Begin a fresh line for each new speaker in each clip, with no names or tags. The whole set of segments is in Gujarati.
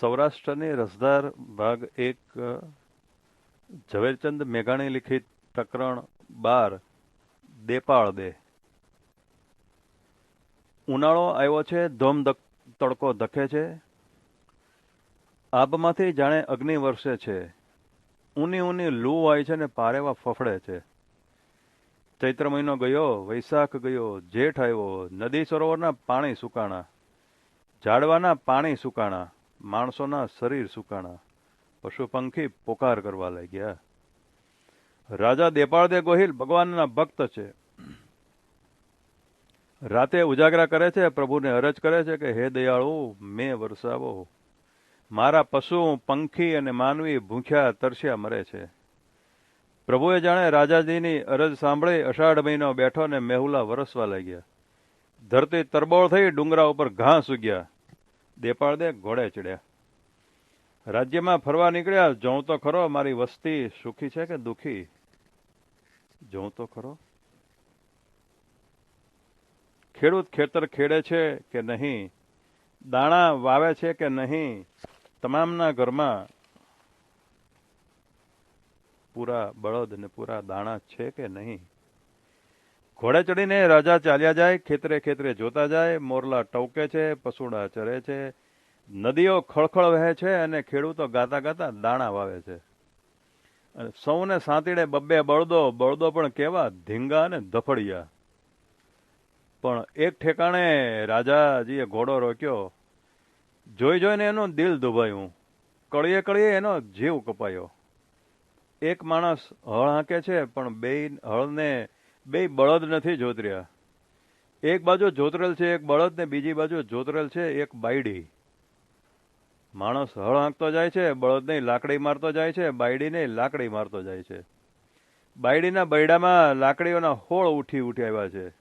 સૌરાષ્ટ્રની રસદાર ભાગ એક ઝવેરચંદ મેઘાણી લિખિત પ્રકરણ બાર, દેપાળ દે. ઉનાળો આવ્યો છે, ધોમ તડકો ધકે છે. આબમાંથી જાણે અગ્નિ વર્ષે છે. ઊની ઊની લૂ હોય છે ને પારેવા ફફડે છે. ચૈત્ર મહિનો ગયો, વૈશાખ ગયો, જેઠ આવ્યો, નદી સરોવરના પાણી સુકાણા, ઝાડવાના પાણી સુકાણા માણસોના શરીર સુકાણા પશુ પંખી પોકાર કરવા લાગ્યા. રાજા દેપાળદે ગોહિલ ભગવાનના ભક્ત છે. રાતે ઉજાગરા કરે છે, પ્રભુને અરજ કરે છે કે, હે દયાળુ, મેં વરસાવો. મારા પશુ, પંખી અને માનવી ભૂખ્યા, તરસ્યા મરે છે. પ્રભુએ જાણે રાજાજીની અરજ સાંભળી અષાઢ મહિનો બેઠો ને મેહુલા વરસવા લાગ્યા. ધરતી તરબોળ થઈ ડુંગરા ઉપર ઘાસ ઉગ્યા. દેપાળદે ઘોડે ચડ્યા રાજ્યમાં ફરવા નીકળ્યા, જોઉં તો ખરો મારી વસ્તી સુખી છે કે દુખી? જોઉં તો ખરો. ખેડૂત ખેતર ખેડે છે કે નહીં? દાણા વાવે છે કે નહીં? તમામના ઘરમાં પૂરા બળદ ને પૂરા દાણા છે કે નહીં? ઘોડે ચડીને રાજા ચાલ્યા જાય, ખેતરે ખેતરે જોતા જાય, મોરલા ટવકે છે પશુડા ચરે છે, નદીઓ ખળખળ વહે છે અને ખેડૂતો ગાતા ગાતા દાણા વાવે છે. સૌને સાંતીડે બબ્બે બળદો બળદો પણ કેવા ધીંગા અને ધફડિયા પણ એક ઠેકાણે રાજાજીએ ઘોડો રોક્યો. જોઈ જોઈને એનું દિલ દુભાયું. કળીએ કળીએ એનો જીવ કપાયો. એક માણસ હળ હાંકે છે, પણ બે હળને બે બળદ નથી જોતર્યા. એક બાજુ જોતરેલ છે, એક બળદ ને બીજી બાજુ જોતરેલ છે, એક બાયડી. માણસ હળ હાંકતો જાય છે, બળદને લાકડી મારતો જાય છે, બાયડીને લાકડી મારતો જાય છે. બાયડીના બૈડામાં લાકડીઓના હોળ ઉઠી ઉઠી આવ્યા છે.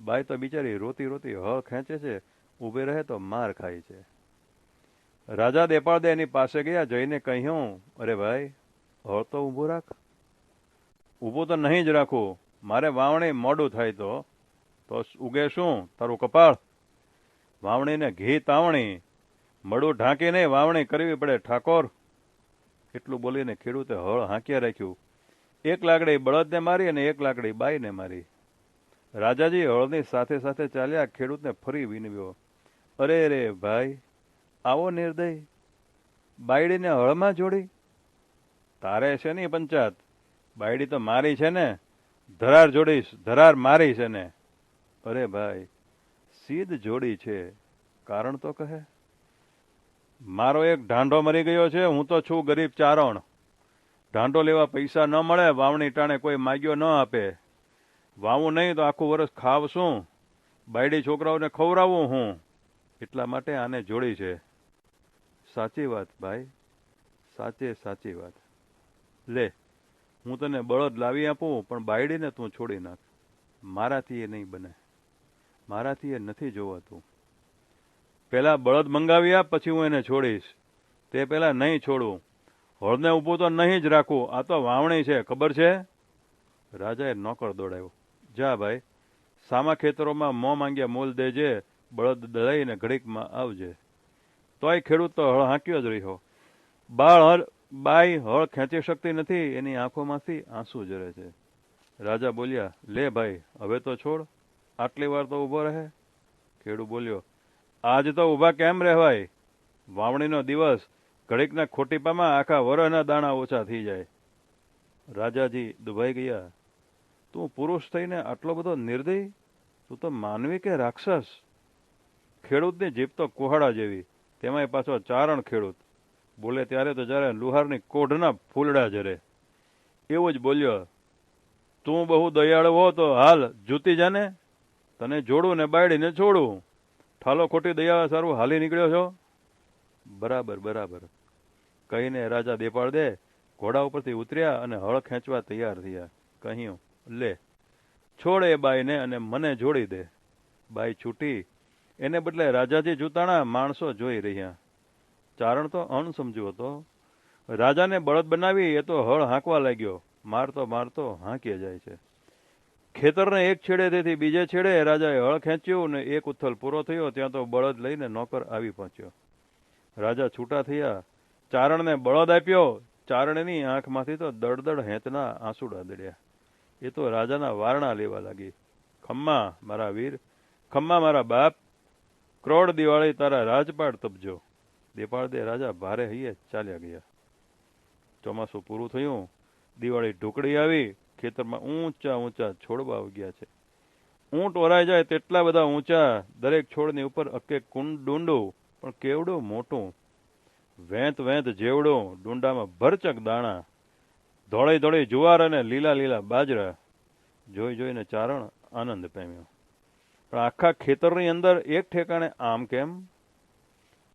બાય તો બિચારી રોતી રોતી હળ ખેંચે છે, ઊભી રહે તો માર ખાય છે. રાજા દેપાળદે એની પાસે ગયા, જઈને કહ્યું, અરે ભાઈ, હળ તો ઊભું રાખ. ઊભું તો નહીં જ રાખું મારે વાવણી મોડું થાય તો તો ઉગે શું? તારું કપાળ? વાવણીને ઘી તાવણી. મળું ઢાંકીને વાવણી કરવી પડે, ઠાકોર. એટલું બોલીને ખેડૂતે હળ હાંક્યા રાખ્યું. એક લાકડી બળદને મારી અને એક લાકડી બાઈને મારી. રાજાજી હળની સાથે સાથે ચાલ્યા ખેડૂતને ફરી વિનવ્યો. અરે રે ભાઈ, આવો નિર્દય. બાયડીને હળમાં જોડી. તારે છે નહીં પંચાયત. બાયડી તો મારી છે ને. ધરાર જોડીશ ધરાર મારી છે ને. અરે ભાઈ, સીધ જોડી છે, કારણ તો કહે. મારો એક ઢાંઢો મરી ગયો છે, હું તો છું ગરીબ ચારણ. ઢાંઢો લેવા પૈસા ન મળે, વાવણી ટાણે કોઈ માગ્યો ન આપે. વાવું નહીં તો આખું વર્ષ ખાવ શું બાયડી છોકરાઓને ખવડાવું હું. એટલા માટે આને જોડી છે. સાચી વાત, ભાઈ. સાચે સાચી વાત. લે. હું તને બળદ લાવી આપું, પણ બાયડીને તું છોડી નાખ. મારાથી એ નહીં બને. મારાથી એ નથી જોવાતું. પેલા બળદ મંગાવી આપ, પછી હું એને છોડીશ. તે પેલા નહીં છોડું. હળને ઊભું તો નહીં જ રાખું. આ તો વાવણી છે, ખબર છે? રાજાએ નોકર દોડાવ્યો. જા ભાઈ, સામા ખેતરોમાં મોં માંગ્યા મોલ દેજે, બળદ દળાઈને ઘડીકમાં આવજે. તોય ખેડૂત તો હળ હાંક્યો જ રહ્યો. બાળ બાઈ હળ ખેંચી શકતી નથી, એની આંખોમાંથી આંસુ જરે છે. રાજા બોલ્યા, લે ભાઈ, હવે તો છોડ, આટલી વાર તો ઊભો રહે. ખેડૂત બોલ્યો, આજ તો ઊભા કેમ રહેવાય? વાવણીનો દિવસ, ઘડીકના ખોટીપામાં આખા વરહના દાણા ઓછા થઈ જાય. રાજાજી દુભાઈ ગયા, તું પુરુષ થઈને આટલો બધો નિર્દય? તું તો માનવી કે રાક્ષસ? ખેડૂતની જીભ તો કુહાડા જેવી, તેમાંય પાછો ચારણ ખેડૂત બોલે ત્યારે તો જ્યારે લુહારની કોઢના ફૂલડા જરે. એવું જ બોલ્યો, તું બહુ દયાળુ હો તો હાલ જૂતી જાને, તને જોડું ને બાયડીને છોડું. ઠાલો ખોટી દયા સારું હાલી નીકળ્યો છો. બરાબર બરાબર. કહીને રાજા દેપાળ દે ઘોડા ઉપરથી ઉતર્યા અને હળ ખેંચવા તૈયાર થયા. કહ્યું, લે, છોડ બાઈને અને મને જોડી દે. બાઈ છૂટી. એને બદલે રાજાજી જૂતાણા માણસો જોઈ રહ્યા. ચારણ તો અણસમજુ હતો. રાજાને બળદ બનાવી એ તો હળ હાંકવા લાગ્યો. મારતો મારતો હાંકી જાય છે. ખેતરને એક છેડે તેથી બીજે છેડે રાજાએ હળ ખેંચ્યું ને એક ઉથલ પૂરો થયો. ત્યાં તો બળદ લઈને નોકર આવી પહોંચ્યો. રાજા છૂટા થયા. ચારણને બળદ આપ્યો. ચારણની આંખમાંથી તો દળદળ હેતના આંસુડા દડ્યા એ તો રાજાના વારણા લેવા લાગી. ખમ્મા, મારા વીર. ખમ્મા, મારા બાપ. ક્રોડ દિવાળી તારા રાજપાટ તપજો. દેપાળદે રાજા ભારે હૈયે ચાલ્યા ગયા. ચોમાસું પૂરું થયું, દિવાળી ઢોકળી આવી, ખેતરમાં ઊંચા ઊંચા છોડવા ઉગ્યા છે. ઊંટ ઓરાઈ જાય તેટલા બધા ઊંચા, દરેક છોડની ઉપર અકે કુંડ ડુંડો, પણ કેવડો મોટો? વેંત વેંત જેવડો, ડુંડામાં ભરચક દાણા ધોળી ધોળી જુવાર અને લીલા લીલા બાજરા. જોઈ જોઈને ચારણ આનંદ પામ્યો. પણ આખા ખેતરની અંદર એક ઠેકાણે આમ કેમ?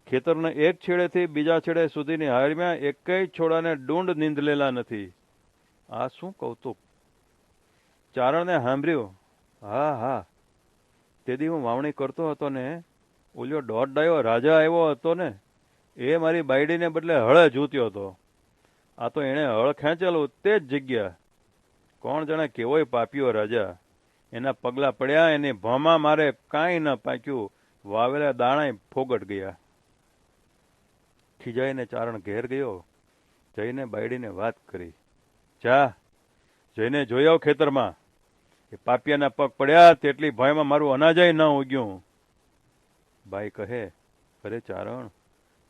ખેતરના એક છેડેથી બીજા છેડે સુધીની હારમ્યા એકેય છોડાને ડુંડ નીંદલેલા નથી. આ શું કૌતુક? ચારણને સાંભળ્યું? હા હા. તેથી હું વાવણી કરતો હતો ને ઓલ્યો દોઢ ડાયો રાજા આવ્યો હતો ને, એ મારી બાયડીને બદલે હળે જૂત્યો હતો. આ તો એણે હળ ખેંચેલું તે જ જગ્યા. કોણ જાણે કેવોય પાપ્યો રાજા. એના પગલાં પડ્યા, એની ભમા મારે કાંઈ ન પાક્યું. વાવેલા દાણાય ફોગટ ગયા. ખીજાઈને ચારણ ઘેર ગયો, જઈને બાયડીને વાત કરી. જા. જઈને જોયો ખેતરમાં. એ પાપિયાના પગ પડ્યા, તેટલી ભયમાં મારું અનાજાય ન ઉગ્યું. બાઈ કહે, અરે ચારણ,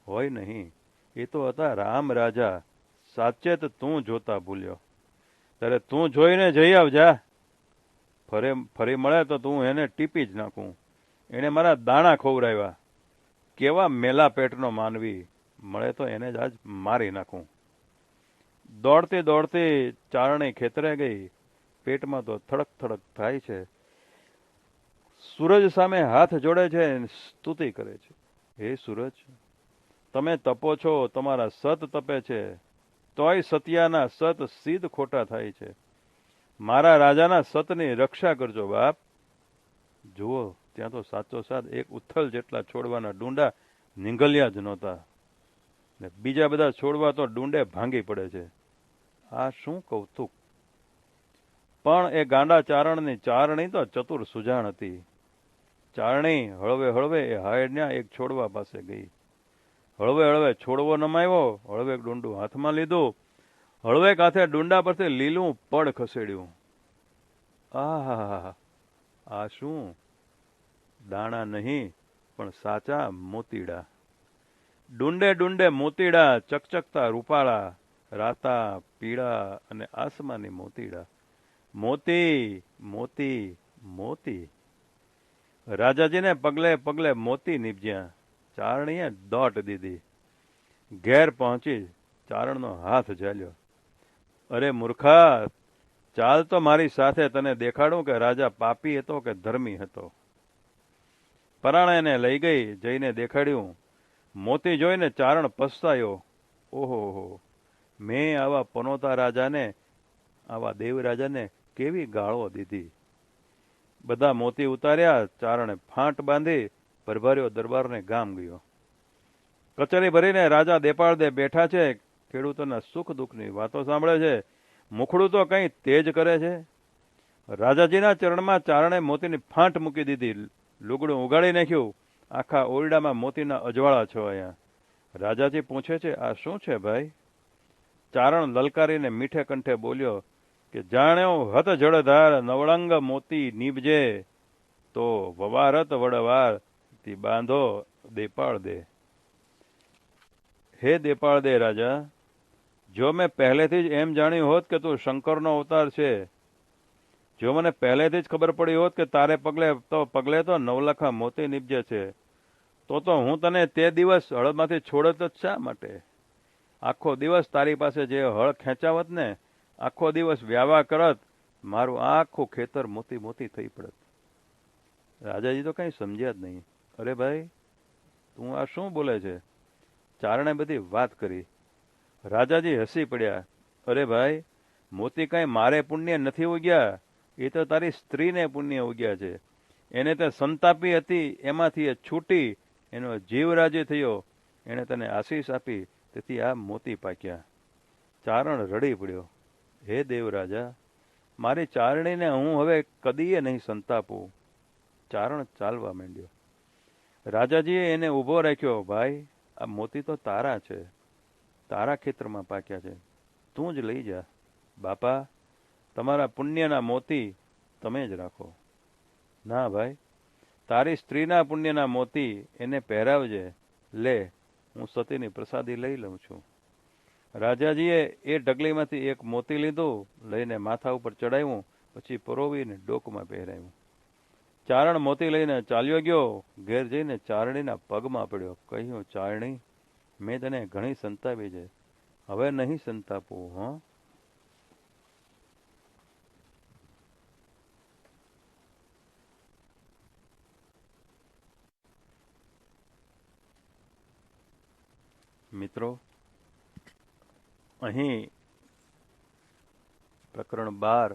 હોય નહીં. એ તો હતા રામ રાજા. સાચે તો તું જોતા ભૂલ્યો. ત્યારે તું જોઈને જઈ આવ, જા. ફરે, ફરી મળે તો તું એને ટીપી જ નાખું. એણે મારા દાણા ખવડાવ્યા. કેવા મેલા પેટનો માનવી. મળે તો એને જ આજ મારી નાખું. દોડતી દોડતી ચારણે ખેતરે ગઈ. પેટમાં તો થડક થડક થાય છે. સૂરજ સામે હાથ જોડે છે સ્તુતિ કરે છે. હે સૂરજ, તમે તપો છો, તમારા સત તપે છે. તોય સત્યાના સત સીધ ખોટા થાય છે. મારા રાજાના સતની રક્ષા કરજો બાપ. જુઓ, ત્યાં તો સાચો સાથ એક ઉથલ જેટલા છોડવાના ડુંડા નીંગલ્યા જ નહોતા. ને બીજા બધા છોડવા તો ડુંડે ભાંગી પડે છે. આ શું કૌતુક? પણ એ ગાંડા ચારણની ચારણી તો ચતુર સુજાણ હતી. ચારણી હળવે હળવે એ હાયડના એક છોડવા પાસે ગઈ. હળવે હળવે છોડવો નમાવ્યો હળવે ડુંડું હાથમાં લીધું, હળવે કાથે ડુંડા પરથી લીલું પડ ખસેડ્યું. આહા આ શું? દાણા નહીં, પણ સાચા મોતીડા. ડુંડે ડુંડે મોતીડા, ચકચકતા રૂપાળા, રાતા પીળા અને આસમાની મોતીડા. મોતી મોતી મોતી. રાજાજીને પગલે પગલે મોતી નીપજ્યા. ચારણીએ દોટ દીધી. ઘેર પહોંચી ચારણનો હાથ ઝાલ્યો. અરે મૂર્ખા, ચાલ તો મારી સાથે તને દેખાડું કે રાજા પાપી હતો કે ધર્મી હતો. પરાણે એને લઈ ગઈ, જઈને દેખાડ્યું મોતી જોઈને ચારણ પસ્તાયો. ઓહો મેં આવા પનોતા રાજાને, આવા દેવ રાજાને કેવી ગાળો દીધી? બધા મોતી ઉતાર્યા, ચારણે ફાંટ બાંધી ભરભર્યો દરબારને ગામ ગયો. કચેરી ભરીને રાજા દેપાળદે બેઠા છે, ખેડૂતોના સુખ દુઃખની વાતો સાંભળે છે. મુખડું તો કંઈ તેજ કરે છે? રાજાજીના ચરણમાં ચારણે મોતીની ફાંટ મૂકી દીધી, લુગડું ઉગાડી નાખ્યું. આખા ઓરડામાં મોતીના અજવાળા છો અહીંયા. રાજાજી પૂછે છે, આ શું છે ભાઈ? ચારણ લલકારીને મીઠે કંઠે બોલ્યો કે, જાણ્યો હત જળધાર નવળંગ મોતી નીબજે, તો વવારત વડવાર તી બાંધો દેપાળ દે હે દેપાળ દે રાજા, જો મેં પહેલેથી જ એમ જાણ્યું હોત કે તું શંકરનો અવતાર છે, જો મને પહેલેથી જ ખબર પડી હોત કે તારે પગલે તો પગલે તો નવલખા મોતી નીપજે છે તો તો હું તને તે દિવસ હળદમાંથી છોડત જ શા માટે? આખો દિવસ તારી પાસે જે હળ ખેંચાવત ને, આખો દિવસ વ્યાવા કરત, મારું આખું ખેતર મોતી મોતી થઈ પડત. રાજાજી તો કંઈ સમજ્યા જ નહીં. અરે ભાઈ, તું આ શું બોલે છે? ચારણે બધી વાત કરી. રાજાજી હસી પડ્યા. અરે ભાઈ, મોતી કાંઈ મારે પુણ્ય નથી ઉગ્યા. એ તો તારી સ્ત્રીને પુણ્ય ઉગ્યા છે. એને તે સંતાપી હતી, એમાંથી એ છૂટી એનો જીવ રાજી થયો. એણે તને આશીષ આપી, તેથી આ મોતી પાક્યા. ચારણ રડી પડ્યો. હે દેવરાજા, મારી ચારણીને હું હવે કદીએ નહીં સંતાપું. ચારણ ચાલવા માંડ્યો. રાજાજીએ એને ઊભો રાખ્યો, ભાઈ, આ મોતી તો તારા છે. તારા ખેતરમાં પાક્યા છે. તું જ લઈ જા. બાપા, તમારા પુણ્યના મોતી તમે જ રાખો. ના ભાઈ તારી સ્ત્રીના પુણ્યના મોતી એને પહેરાવજે. લે, હું સતીની પ્રસાદી લઈ લઉં છું. રાજાજીએ એ ઢગલીમાંથી એક મોતી લીધું, લઈને માથા ઉપર ચડાવ્યું, પછી પરોવીને ડોકમાં પહેરાવ્યું. ચારણ મોતી લઈને ચાલ્યો ગયો, ઘેર જઈને ચારણીના પગમાં પડ્યો. કહ્યું, ચારણી, મેં તને ઘણી સંતાવી છે. હવે નહીં સંતાપવું હં? મિત્રો અહીં પ્રકરણ બાર